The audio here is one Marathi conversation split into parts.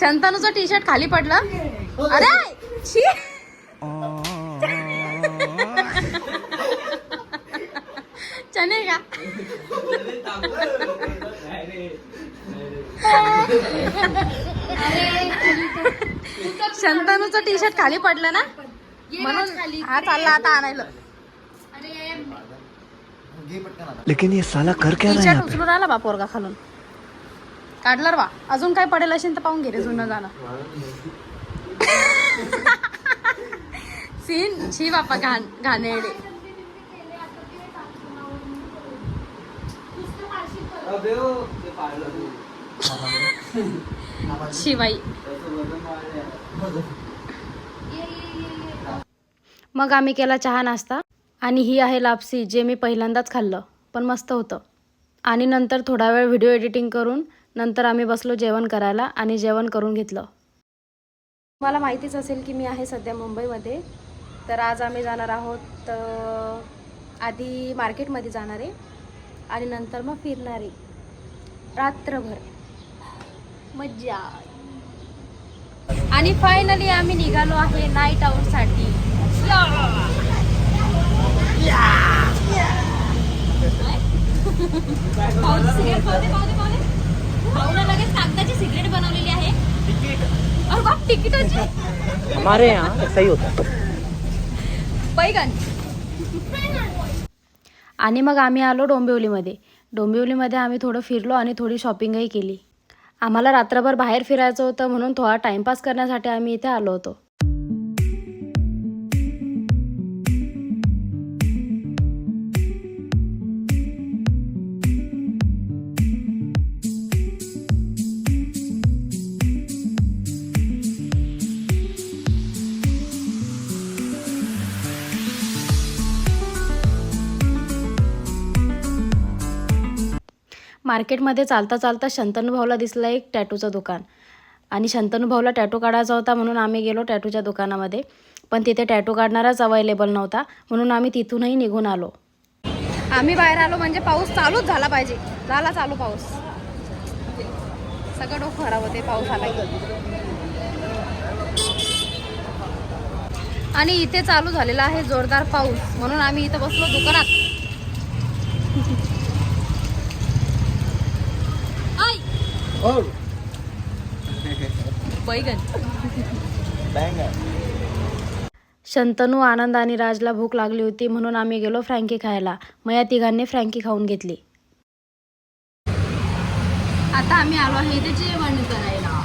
शंतनूचं टी शर्ट खाली पडलं. अरे छी. चने का? शंतनूचं टी शर्ट खाली पडलं ना? म्हणून हा चालला आता आणायला. लेकिन ये साला कर क्या रहा है शर्ट उचलून राहिला बा पोरगा खालून काढलं वा. अजून काय पडेल असेल तर पाहून घे रे जुनं जाणं सीन छी बापा घाण घाणेरडे. शिवाई. मग आम्ही केला चहा नाश्ता. आणि ही आहे लापसी जे मी पहिल्यांदाच खाल्लं. पण मस्त होतं. आणि नंतर थोडा वेळ व्हिडिओ एडिटिंग करून नंतर आम्ही बसलो जेवण करायला आणि जेवण करून घेतलं. मला माहितीच असेल की मी आहे सध्या मुंबईमध्ये. तर आज आम्ही जाणार आहोत आधी मार्केटमध्ये जाणार आहे आणि नंतर मग फिरणार आहे. रात्रभर. मज्जा. आणि फायनली आम्ही निघालो आहे नाईट आऊटसाठी सिगरेट पावते पावते पावते भाऊनं लगेच कागदाची सिगरेट बनवलेली आहे. अरे बाप तिकीटाची हमारे यहाँ ऐसा ही होता है। पैगण आणि मग आम्ही आलो डोंबिवलीमध्ये. डोंबिवलीमध्ये आम्ही थोडं फिरलो आणि थोडी शॉपिंगही केली. आम्हाला रात्रभर बाहेर फिरायचं होतं म्हणून थोडा टाइमपास करण्यासाठी आम्ही इथे आलो होतो. मार्केटमध्ये चालता चालता शंतनू दिसला एक टॅटूचं दुकान. आणि शंतनुभाऊला टॅटू काढायचा होता म्हणून आम्ही गेलो टॅटूच्या दुकानामध्ये. पण तिथे टॅटू काढणाराच अवेलेबल नव्हता. म्हणून आम्ही तिथूनही निघून आलो. आम्ही बाहेर आलो म्हणजे पाऊस चालूच झाला पाहिजे. झाला चालू पाऊस. सगळं डोकं खराब होते पाऊस आला आणि इथे चालू झालेला आहे जोरदार पाऊस. म्हणून आम्ही इथं बसलो दुकानात. बैगन. शंतनू आनंद आणि राजला भूक लागली होती म्हणून आम्ही गेलो फ्रँकी खायला. मग या तिघांनी फ्रँकी खाऊन घेतली. आता आम्ही आलो आहे इथे जेवण करायला.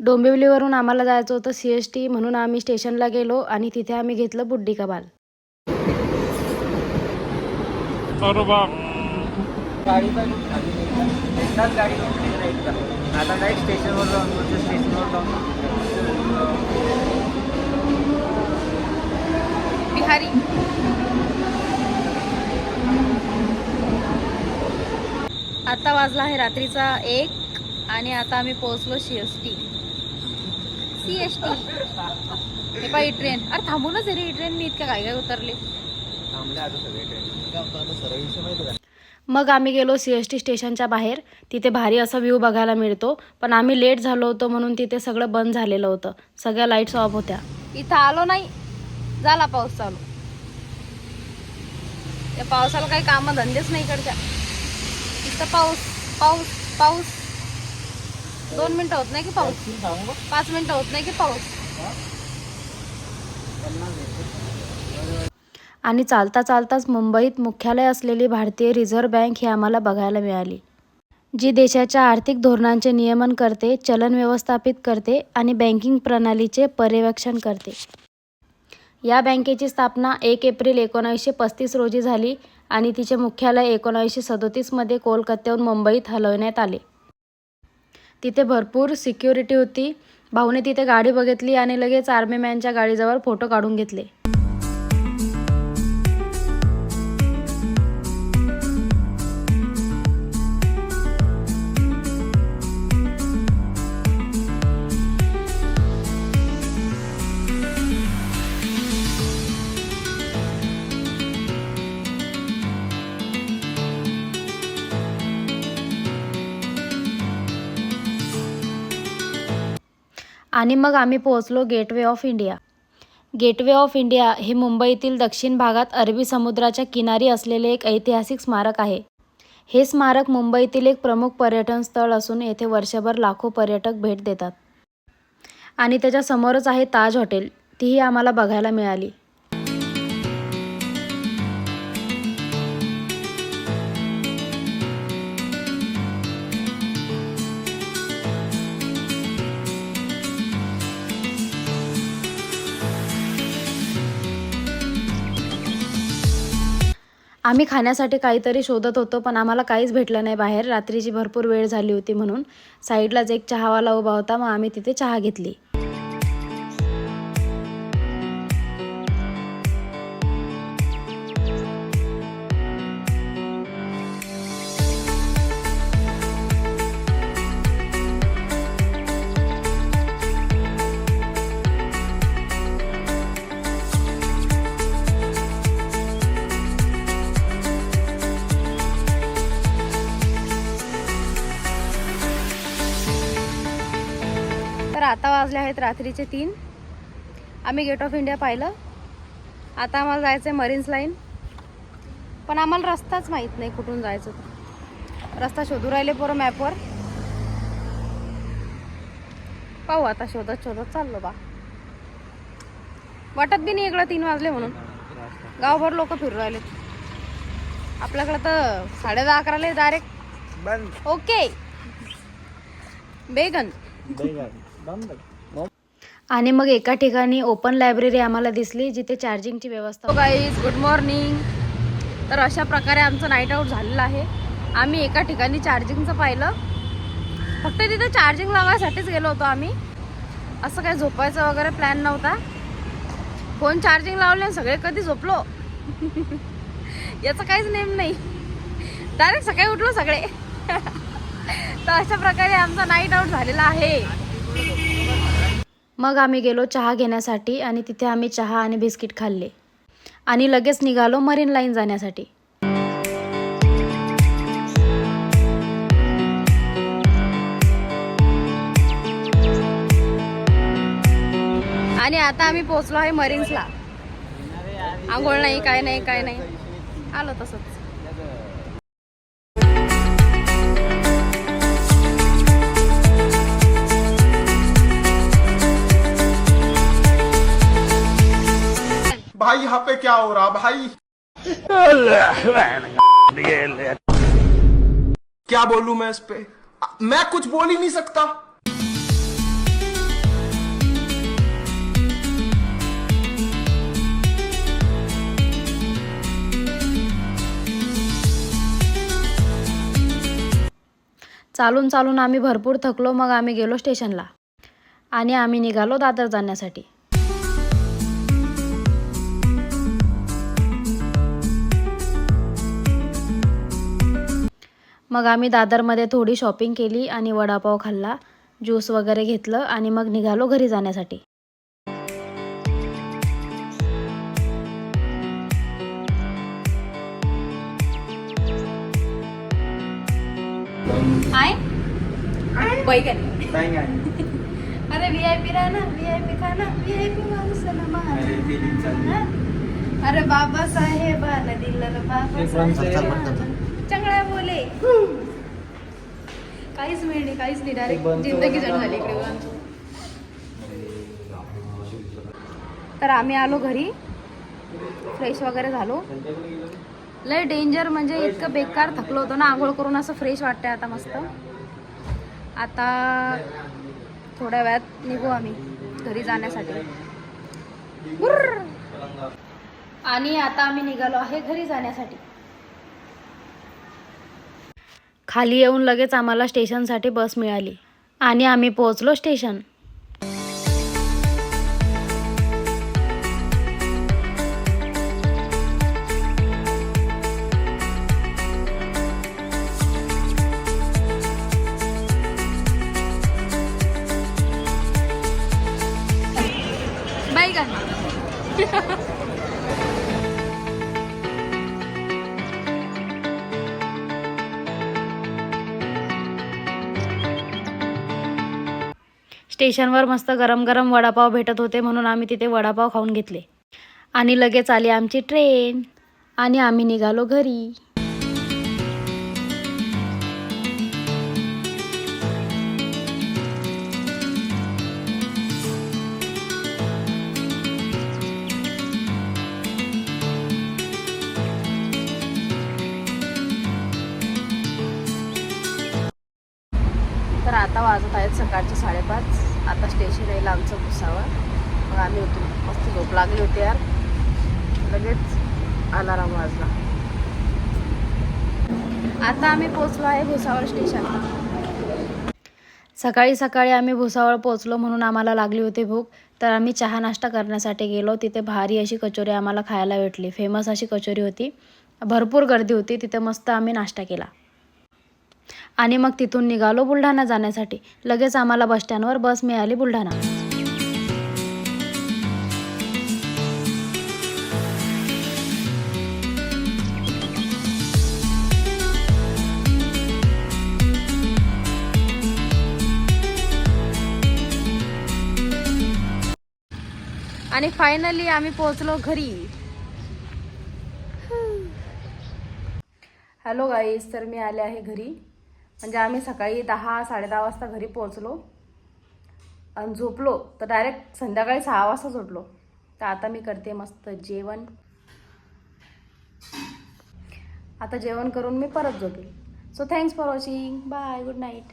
डोंबिवलीवरून आम्हाला जायचं होतं सी एस टी म्हणून आम्ही स्टेशनला गेलो आणि तिथे आम्ही घेतलं बुड्डी कबाल. गाडी आता डायरेक्ट स्टेशनवर जाऊन पुढच्या स्टेशनवर जाऊन बिहारी. आता वाजला आहे रात्रीचा एक आणि आता आम्ही पोहोचलो C S T C S T हे पाहिजे ट्रेन अरे थांबूनच आहे रे ही ट्रेन मी इतक्या काय काय उतरले? थांबले आता सगळे ट्रेन मग आम्ही गेलो सी एस टी स्टेशनच्या बाहेर. तिथे भारी असा व्ह्यू बघायला मिळतो. पण आम्ही लेट झालो होतो म्हणून तिथे सगळं बंद झालेलं होतं. सगळ्या लाईट्स ऑफ होत्या. इथं आलो नाही. झाला पाऊस चालू. या पावसाला काही कामं धंदेच नाही इकडच्या. इथं पाऊस पाऊस पाऊस. दोन मिनिटं होत नाही की पाऊस? पाच मिनिटं होत नाही की पाऊस? आणि चालता चालताच मुंबईत मुख्यालय असलेली भारतीय रिझर्व्ह बँक ही आम्हाला बघायला मिळाली. जी देशाच्या आर्थिक धोरणांचे नियमन करते चलन व्यवस्थापित करते आणि बँकिंग प्रणालीचे पर्यवेक्षण करते. या बँकेची स्थापना एक एप्रिल एकोणावीसशे पस्तीस रोजी झाली आणि तिचे मुख्यालय एकोणावीसशे सदोतीसमध्ये कोलकात्याहून मुंबईत हलवण्यात आले. तिथे भरपूर सिक्युरिटी होती. भाऊने तिथे गाडी बघितली आणि लगेच आर्मीमॅनच्या गाडीजवळ फोटो काढून घेतले. आणि मग आम्ही पोहोचलो gateway of India. Gateway of India हे मुंबईतील दक्षिण भागात अरबी समुद्राच्या किनारी असलेले एक ऐतिहासिक स्मारक आहे. हे स्मारक मुंबईतील एक प्रमुख पर्यटन स्थळ असून येथे वर्षभर लाखो पर्यटक भेट देतात. आणि त्याच्यासमोरच आहे ताज हॉटेल. तीही आम्हाला बघायला मिळाली. आम्ही खाण्यासाठी काहीतरी शोधत होतो पण आम्हाला काहीच भेटलं नाही बाहेर. रात्रीची भरपूर वेळ झाली होती म्हणून साईडलाच एक चहावाला उभा होता मग आम्ही तिथे चहा घेतली. तर आता वाजले आहेत रात्रीचे तीन. आम्ही गेट ऑफ इंडिया पाहिलं. आता आम्हाला जायचं आहे मरीन्स लाईन पण आम्हाला रस्ताच माहीत नाही कुठून जायचं ते. रस्ता शोधू राहिले पोरं मॅपवर पाहू आता शोधत शोधत चाललो बा. वाटत बी नाही इकडं तीन वाजले म्हणून. गावभर लोक फिरू राहिले. आपल्याकडं तर साडे दहा अकराले डायरेक्ट बंद. ओके बेगन. आणि मग एका ठिकाणी ओपन लायब्ररी आम्हाला दिसली जिथे चार्जिंगची व्यवस्था गाईज गुड मॉर्निंग तर अशा प्रकारे आमचं नाईट आऊट झालेलं आहे. आम्ही एका ठिकाणी चार्जिंगचं पाहिलं. फक्त तिथे चार्जिंग लावायसाठीच गेलो होतो आम्ही. असं काही झोपायचं वगैरे प्लॅन नव्हता. फोन चार्जिंग लावले आणि सगळे कधी झोपलो? याचं काहीच नेम नाही. डायरेक्ट सकाळी उठलो सगळे. तर अशा प्रकारे आमचा नाईट आऊट झालेला आहे. मग आम्ही गेलो चहा घेण्यासाठी आणि तिथे आम्ही चहा आणि बिस्किट खाल्ले. आणि लगेच निघालो मरीन लाईन जाण्यासाठी. आणि आता आम्ही पोहोचलो आहे मरीन्सला. आंघोळ नाही काय नाही काय नाही. आलो तसंच. भाई यहाँ पे क्या हो रहा भाई? क्या बोलू मैं इस पे? मैं कुछ बोल ही नहीं सकता। चालून चालून आम्ही भरपूर थकलो मग आम्ही गेलो स्टेशनला. आणि आम्ही निघालो दादर जाण्यासाठी. मग आम्ही दादरमध्ये थोडी शॉपिंग केली आणि वडापाव खाल्ला ज्यूस वगैरे घेतलं आणि मग निघालो घरी जाण्यासाठी. आय? अरे वी आय पी राहना वी आय पी खाना वी आय पी माणूस अरे बाबा साहेब आला दिलं बाबा बोले. काहीच मिळ नाही काहीच नाही. डायरेक्ट जिंदगी जड झाली इकडे. तर आम्ही आलो घरी. फ्रेश वगैरे झालो. लय डेंजर म्हणजे इतकं बेकार थकलो होतो ना. आंघोळ करून असं फ्रेश वाटतंय आता मस्त. आता थोड्या वेळात निघू आम्ही घरी जाण्यासाठी. आणि आता आम्ही निघालो आहे घरी जाण्यासाठी. खाली येऊन लगेच आम्हाला स्टेशनसाठी बस मिळाली. आणि आम्ही पोहोचलो स्टेशन. स्टेशनवर मस्त गरम गरम वडापाव भेटत होते म्हणून आम्ही तिथे वडापाव खाऊन घेतले. आणि लगेच आली आमची ट्रेन. आणि आम्ही निघालो घरी. तर आता वाजत आहेत सकाळचे साडेपाच. आता स्टेशन येईल आमचं भुसावळ. मग आम्ही होतो मस्त झोप लागली होती यार. लगेच अलाराम वाजला. आता आम्ही पोचलो आहे भुसावळ स्टेशन सकाळी सकाळी आम्ही भुसावळ पोचलो म्हणून आम्हाला लागली होती भूक. तर आम्ही चहा नाश्ता करण्यासाठी गेलो. तिथे भारी अशी कचोरी आम्हाला खायला भेटली. फेमस अशी कचोरी होती. भरपूर गर्दी होती. तिथे मस्त आम्ही नाश्ता केला. आणि मग तिथून निघालो बुलढाणा जाण्यासाठी. लगेच आम्हाला बसस्टँडवर बस मिळाली बुलढाणा. आणि फायनली आम्ही पोहोचलो घरी. हॅलो गाईज तर मी आले आहे घरी. म्हणजे आम्ही सकाळी दहा साडेदहा वाजता घरी पोहोचलो आणि झोपलो. तर डायरेक्ट संध्याकाळी सहा वाजता झोपलो तर आता मी करते मस्त जेवण. आता जेवण करून मी परत झोपेल. So thanks for watching bye good night